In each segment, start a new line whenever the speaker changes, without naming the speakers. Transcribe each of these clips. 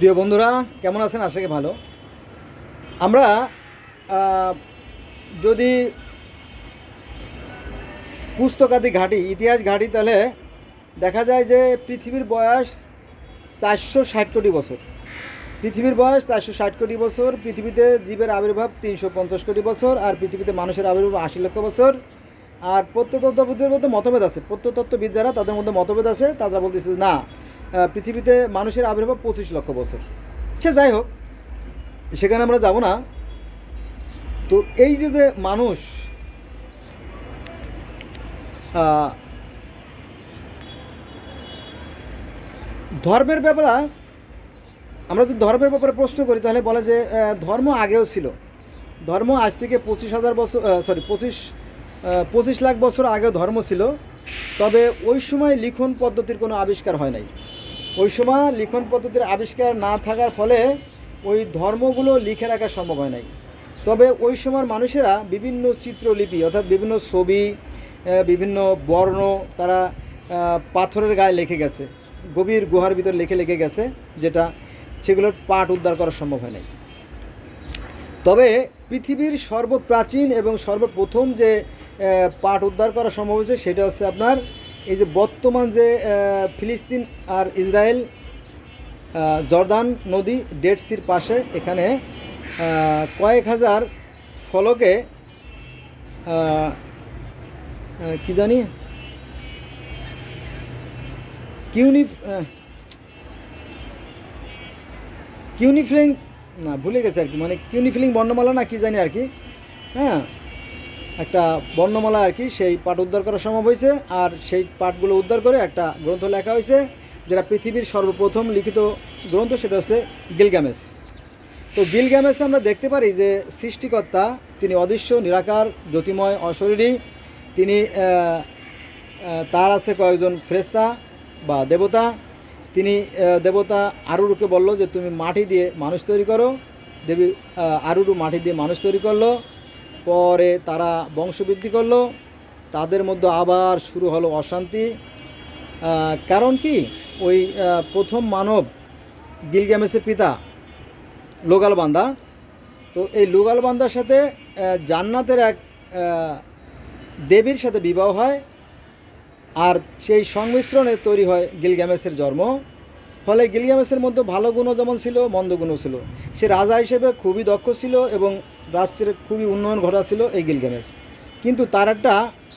প্রিয় বন্ধুরা, কেমন আছেন? আশাকে ভালো। আমরা যদি পুস্তকাদি ঘাটি, ইতিহাস ঘাটি, তাহলে দেখা যায় যে পৃথিবীর বয়স চারশো ষাট কোটি বছর। পৃথিবীর বয়স চারশো ষাট কোটি বছর, পৃথিবীতে জীবের আবির্ভাব তিনশো পঞ্চাশ কোটি বছর, আর পৃথিবীতে মানুষের আবির্ভাব আশি লক্ষ বছর। আর প্রত্যতত্ত্ববিদদের মধ্যে মতভেদ আছে। প্রত্যতত্ত্ববিদ যারা তাদের মধ্যে মতভেদ আছে, তারা বলতেছে না পৃথিবীতে মানুষের আবির্ভাব পঁচিশ লক্ষ বছর। সে যাই হোক, সেখানে আমরা যাব না। তো এই যে যে মানুষ ধর্মের ব্যাপারে, আমরা যদি ধর্মের ব্যাপারে প্রশ্ন করি, তাহলে বলে যে ধর্ম আগেও ছিল। ধর্ম আজ থেকে পঁচিশ হাজার বছর সরি পঁচিশ পঁচিশ লাখ বছর আগেও ধর্ম ছিল। তবে ওই সময় লিখন পদ্ধতির কোনো আবিষ্কার হয় নাই। ওই সময় লিখন পদ্ধতির আবিষ্কার না থাকার ফলে ওই ধর্মগুলো লিখে রাখা সম্ভব হয় নাই। তবে ওই সময়ের মানুষেরা বিভিন্ন চিত্রলিপি, অর্থাৎ বিভিন্ন ছবি বিভিন্ন বর্ণ তারা পাথরের গায়ে লেখে গেছে। গভীর গুহার ভিতর লিখে লিখে গেছে, যেটা সেগুলোর পাঠ উদ্ধার করা সম্ভব হয় নাই। তবে পৃথিবীর সর্বপ্রাচীন এবং সর্বপ্রথম যে পাঠ উদ্ধার করা সম্ভব হয়েছে, সেটা হচ্ছে আপনার এই যে বর্তমান যে ফিলিস্তিন আর ইসরায়েল জর্দান নদী ডেড সির পাশে, এখানে কয়েক হাজার ফলকে কি জানি কিউনি কিউনিফ্লিং, না, ভুলে গেছে আর কি মানে কিউনিফিলিং বর্ণমালা না, কি জানি আর কি হ্যাঁ একটা বর্ণমালা আর কি, সেই পাঠ উদ্ধার করা সম্ভব হয়েছে। আর সেই পাঠগুলো উদ্ধার করে একটা গ্রন্থ লেখা হয়েছে, যেটা পৃথিবীর সর্বপ্রথম লিখিত গ্রন্থ, সেটা হচ্ছে গিলগামেস তো গিলগামেসে আমরা দেখতে পারি যে সৃষ্টিকর্তা, তিনি অদৃশ্য, নিরাকার, জ্যোতিময়, অশরীরী। তিনি তার আছে কয়েকজন ফ্রেস্তা বা দেবতা। তিনি দেবতা আরুরুকে বলল যে, তুমি মাটি দিয়ে মানুষ তৈরি করো। দেবী আরুরু মাটি দিয়ে মানুষ তৈরি করল। পরে তারা বংশবৃদ্ধি করল, তাদের মধ্যে আবার শুরু হলো অশান্তি। কারণ কি? ওই প্রথম মানব গিলগামেসের পিতা, লোগাল বান্দা। তো এই লোগাল বান্দার সাথে জান্নাতের এক দেবীর সাথে বিবাহ হয়, আর সেই সংমিশ্রণে তৈরি হয় গিলগামেসের জন্ম। ফলে গিলগামেসের মধ্যে ভালো গুণও যেমন ছিল, মন্দ গুণও ছিল। সে রাজা হিসেবে খুবই দক্ষ ছিল এবং রাষ্ট্রের খুবই উন্নয়ন ঘটা ছিল এই গিলগামেস। কিন্তু তার একটা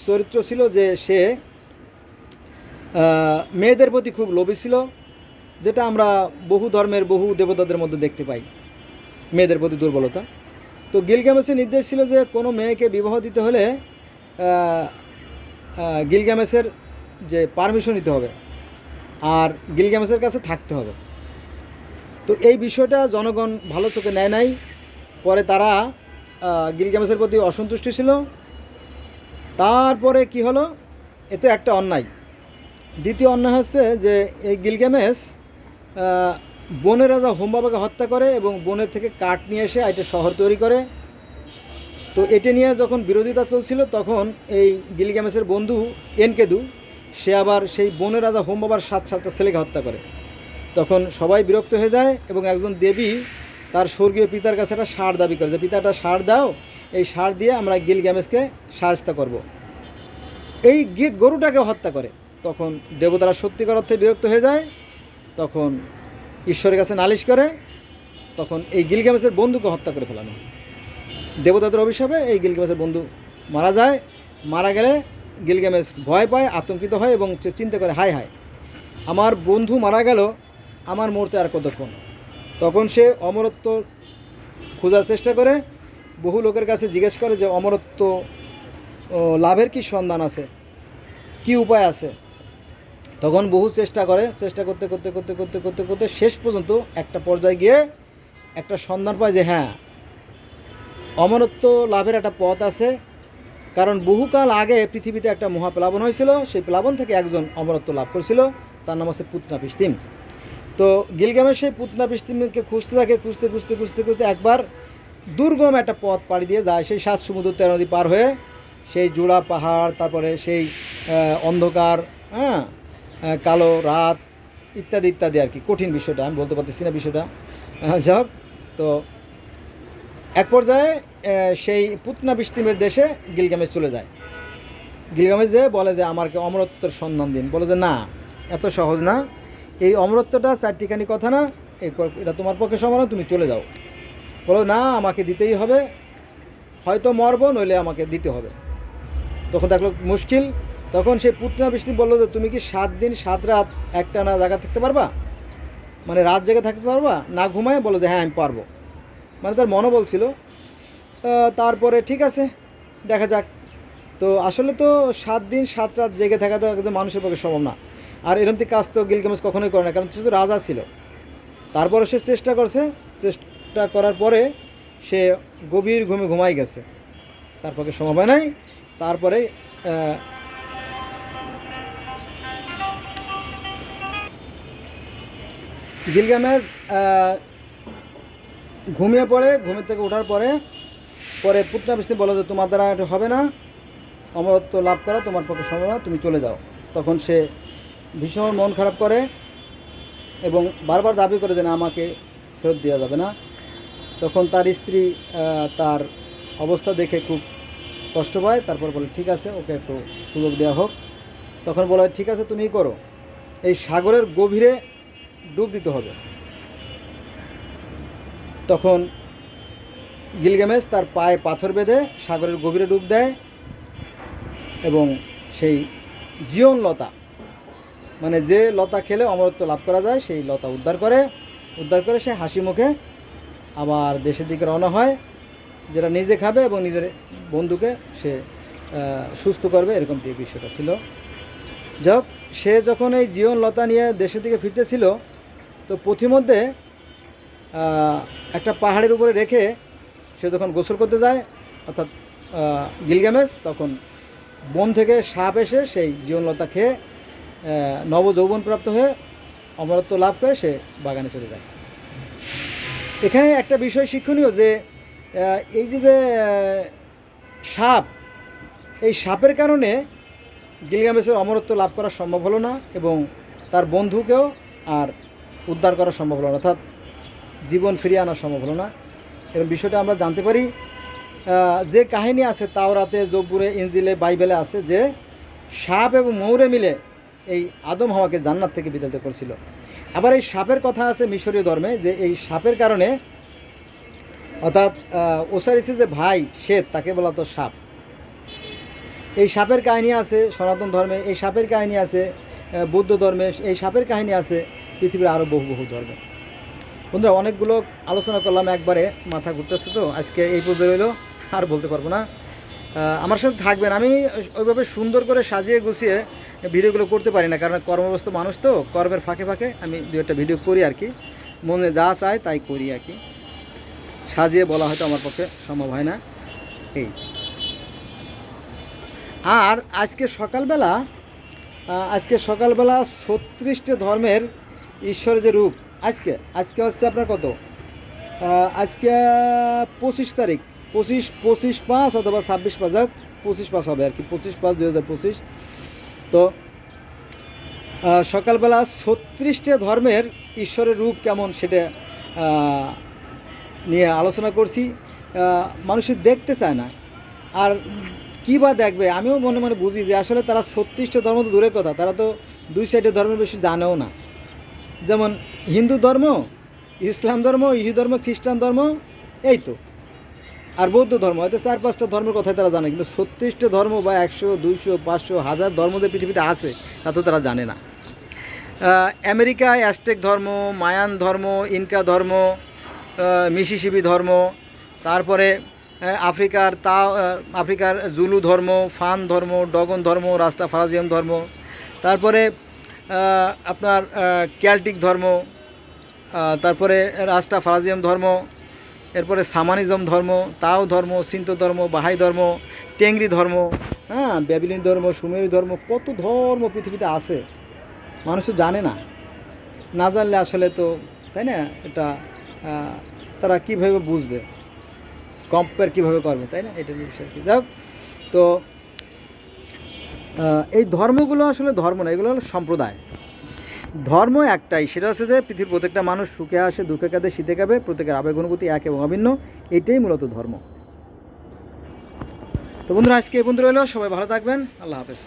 চরিত্র ছিল যে সে মেয়েদের প্রতি খুব লোভী ছিল, যেটা আমরা বহু ধর্মের, বহু দেবতাদের মধ্যে দেখতে পাই, মেয়েদের প্রতি দুর্বলতা। তো গিলগামেসের নির্দেশ ছিল যে কোনো মেয়েকে বিবাহ দিতে হলে গিলগামেসের যে পারমিশন নিতে হবে। আর গিলগামেসের কাছে থাকতে হবে। তো এই বিষয়টা জনগণ ভালো চোখে নেয় নাই। পরে তারা গিলগামেসের প্রতি অসন্তুষ্ট ছিল। তারপরে কি হলো? এ তো একটা অন্যায়। দ্বিতীয় অন্যায় হচ্ছে যে এই গিলগামেস বনের রাজা হোমবাবাকে হত্যা করে এবং বনের থেকে কাঠ নিয়ে এসে একটা শহর তৈরি করে। তো এটা নিয়ে যখন বিরোধিতা চলছিল, তখন এই গিলগামেসের বন্ধু এনকেদু সে আবার সেই বনের রাজা হোম হোমবাবার সাত সাতটা ছেলেকে হত্যা করে। তখন সবাই বিরক্ত হয়ে যায় এবং একজন দেবী তার স্বর্গীয় পিতার কাছে একটা সার দাবি করে যে পিতাটা সার দাও, এই সার দিয়ে আমরা গিল গ্যামেজকে সাহায্য করব। এই গিয়ে গরুটাকে হত্যা করে। তখন দেবতারা সত্যিকার অর্থে বিরক্ত হয়ে যায়। তখন ঈশ্বরের কাছে নালিশ করে। তখন এই গিল গিলগামেসের বন্ধুকে হত্যা করে ফেলানো দেবতাদের অভিশাপে এই গিলগামেসের বন্ধু মারা যায়। মারা গেলে গিলগামেস ভয় পায়, আতঙ্কিত হয় এবং চিন্তা করে, হায় হায়, আমার বন্ধু মারা গেল, আমার মরতে আর কতক্ষণ? তখন সে অমরত্ব খোঁজার চেষ্টা করে, বহু লোকের কাছে জিজ্ঞেস করে যে, অমরত্ব লাভের কি সন্ধান আছে? কি উপায় আছে? তখন বহু চেষ্টা করে, চেষ্টা করতে করতে করতে করতে করতে করতে শেষ পর্যন্ত একটা পর্যায়ে গিয়ে একটা সন্ধান পায় যে হ্যাঁ অমরত্ব লাভের একটা পথ আছে কারণ বহুকাল আগে পৃথিবীতে একটা মহাপ্লাবন হয়েছিল, সেই প্লাবন থেকে একজন অমরত্ব লাভ করেছিল। তার নাম হচ্ছে পুতনা পিস্তিম। তো গিলগামের সেই পুতনা পিস্তিমকে খুঁজতে থাকে, খুঁজতে খুঁজতে খুঁজতে খুঁজতে একবার দুর্গম একটা পথ পাড়ি দিয়ে যায়, সেই সাত সমুদ্র তেরো নদী পার হয়ে, সেই জোড়া পাহাড়, তারপরে সেই অন্ধকার হ্যাঁ কালো রাত, ইত্যাদি ইত্যাদি আর কি। কঠিন বিষয়টা, আমি বলতে পারতেছি না বিষয়টা। যাই হোক, তো এক পর্যায়ে সেই পুতনা বিস্তিমের দেশে গিলগামেজ চলে যায়। গিলগামেজ যে বলে যে আমাকে অমরত্বর সন্ধান দিন। বলে যে, না, এত সহজ না। এই অমরত্বটা চারটিখানি কথা না, এরপর এটা তোমার পক্ষে সম্ভব না, তুমি চলে যাও। বলো, না, আমাকে দিতেই হবে। হয়তো মরবো, নইলে আমাকে দিতে হবে। তখন দেখল মুশকিল। তখন সেই পুতনা বিষ্ণু বলল যে, তুমি কি সাত দিন, সাত রাত একটা না জায়গা থাকতে পারবা? মানে রাত জেগে থাকতে পারবা? না, ঘুমায়? বলো যে হ্যাঁ আমি পারব। মানে তার মনে বলছিল আহ, তারপরে ঠিক আছে দেখা যাক। তো আসলে তো সাত দিন সাত রাত জেগে থাকা তো একদম মানুষের পক্ষে সম্ভব না। আর এরকম কাজ তো গিলগামেজ কখনোই করে না কারণ তো রাজা ছিল। তারপরে সে চেষ্টা করছে চেষ্টা করার পরে সে গভীর ঘুমে ঘুমাই গেছে। তার পক্ষে সম্ভব হয় নাই। তারপরে গিলগামেজ ঘুমিয়ে পড়ে, ঘুমের থেকে ওঠার পরে পরে পুতনা বিষ্ণু বলো যে, তোমার দ্বারা এটা হবে না। অমরত্ব লাভ করা, তোমার পক্ষে সম্ভব না, তুমি চলে যাও। তখন সে ভীষণ মন খারাপ করে এবং বারবার দাবি করে যে, না, আমাকে ফেরত দেওয়া যাবে না। তখন তার স্ত্রী তার অবস্থা দেখে খুব কষ্ট পায়। তারপর বলে, ঠিক আছে, ওকে একটু সুযোগ দেওয়া হোক। তখন বলে, ঠিক আছে, তুমিই করো। এই সাগরের গভীরে ডুব দিতে হবে। তখন গিলগামেশ তার পায়ে পাথর বেঁধে সাগরের গভীরে ডুব দেয় এবং সেই জীবন লতা মানে যে লতা খেলে অমরত্ব লাভ করা যায়, সেই লতা উদ্ধার করে। উদ্ধার করে সে হাসি মুখে আবার দেশের দিকে রওনা হয়, যেটা নিজে খাবে এবং নিজের বন্ধুকে সে সুস্থ করবে, এরকম যে বিষয়টা ছিল। যাক সে যখন এই জীবন লতা নিয়ে দেশের দিকে ফিরতেছিল, তো পথিমধ্যে একটা পাহাড়ের উপরে রেখে সে যখন গোসল করতে যায় অর্থাৎ আহ, গিলগামেশ তখন বন থেকে সাপ এসে সেই জীবনলতা খেয়ে নবযৌবন প্রাপ্ত হয়ে অমরত্ব লাভ করে সে বাগানে চলে যায়। এখানে একটা বিষয় শিক্ষণীয় যে এই যে যে সাপ এই সাপের কারণে গিলগামেশের অমরত্ব লাভ করা সম্ভব হলো না এবং তার বন্ধুকেও আর উদ্ধার করা সম্ভব হলো না। অর্থাৎ জীবন ফিরিয়ে আনা সম্ভব হলো না। এরকম বিষয়টা আমরা জানতে পারি যে কাহিনী আছে তাওরাতে জব্বুরে ইঞ্জিলে বাইবেলে আছে যে সাপ এবং মৌরে মিলে এই আদম হাওয়াকে জান্নাত থেকে বিতাড়িত করছিল। আবার এই সাপের কথা আছে মিশরীয় ধর্মে যে এই সাপের কারণে অর্থাৎ আহ, ওসারিসের যে ভাই শ্বেত তাকে বলা তো সাপ। এই সাপের কাহিনী আছে সনাতন ধর্মে এই সাপের কাহিনী আছে বৌদ্ধ ধর্মে এই সাপের কাহিনী আছে পৃথিবীর আরও বহু বহু ধর্মে। বন্ধুরা, অনেকগুলো আলোচনা করলাম, একবারে মাথা ঘুরতেছে তো, আজকে এই পর্যন্ত রইল, আর বলতে পারব না। আমার সাথে থাকবেন, আমি ওইভাবে সুন্দর করে সাজিয়ে গুছিয়ে ভিডিওগুলো করতে পারি না, কারণ কর্মব্যস্ত মানুষ তো, কর্মের ফাঁকে ফাঁকে আমি দু একটা ভিডিও করি আর কি। মনে যা চায় তাই করি আর কি। সাজিয়ে বলা হয়তো আমার পক্ষে সম্ভব হয় না। এই। আর আজকে সকালবেলা আজকে সকালবেলা ছত্রিশটি ধর্মের ঈশ্বরের যে রূপ আজকে আজকে হচ্ছে আপনার কত? আজকে পঁচিশ তারিখ পঁচিশ পঁচিশ পাঁচ অথবা ছাব্বিশ পাঁচ যাক পঁচিশ পাঁচ হবে আর কি পঁচিশ পাঁচ দুই হাজার পঁচিশ। তো সকালবেলা ছত্রিশটা ধর্মের ঈশ্বরের রূপ কেমন সেটা নিয়ে আলোচনা করছি। আহ, মানুষের দেখতে চায় না। আর কী বা দেখবে? আমিও মনে মনে বুঝি যে আসলে তারা ছত্রিশটা ধর্ম তো দূরের কথা তারা তো দুই সাইডের ধর্মের বেশি জানেও না। যেমন হিন্দু ধর্ম ইসলাম ধর্ম ইহু ধর্ম খ্রিস্টান ধর্ম এই তো। আর বৌদ্ধ ধর্ম হয়তো চার পাঁচটা ধর্মের কথাই তারা জানে কিন্তু ছত্রিশটা ধর্ম বা একশো দুইশো পাঁচশো হাজার ধর্ম যে পৃথিবীতে আছে তা তো তারা জানে না। আমেরিকায় অ্যাস্টেক ধর্ম মায়ান ধর্ম ইনকা ধর্ম আহ, মিসিসিবি ধর্ম তারপরে আফ্রিকার তা আফ্রিকার জুলু ধর্ম ফান ধর্ম ডগন ধর্ম রাস্তা ফারাজিয়াম ধর্ম তারপরে আপনার ক্যালটিক ধর্ম তারপরে রাস্তা ফারাজিয়াম ধর্ম, এরপরে সামানিজম ধর্ম, তাও ধর্ম, সিন্ত ধর্ম, বাহাই ধর্ম, টেংরি ধর্ম হ্যাঁ ব্যাবিলিন ধর্ম, সুমেরু ধর্ম, কত ধর্ম পৃথিবীতে আছে। মানুষ তো জানে না। না জানলে আসলে তো, তাই না? এটা তারা কীভাবে বুঝবে? কম্পেয়ার কীভাবে করবে, তাই না? এটা বিষয় যাই তো এই ধর্মগুলো আসলে ধর্ম না, এগুলো হলো সম্প্রদায়। ধর্ম একটাই, সেটা হচ্ছে যে পৃথিবীর প্রত্যেকটা মানুষ সুখে আসে, দুঃখে কাঁদে, শীতে কাঁপে, প্রত্যেকের আবেগ, অনুভূতি এক এবং অভিন্ন, এটাই মূলত ধর্ম। তো বন্ধুরা, আজকে এই বন্ধু রইল, সবাই ভালো থাকবেন, আল্লাহ হাফেজ।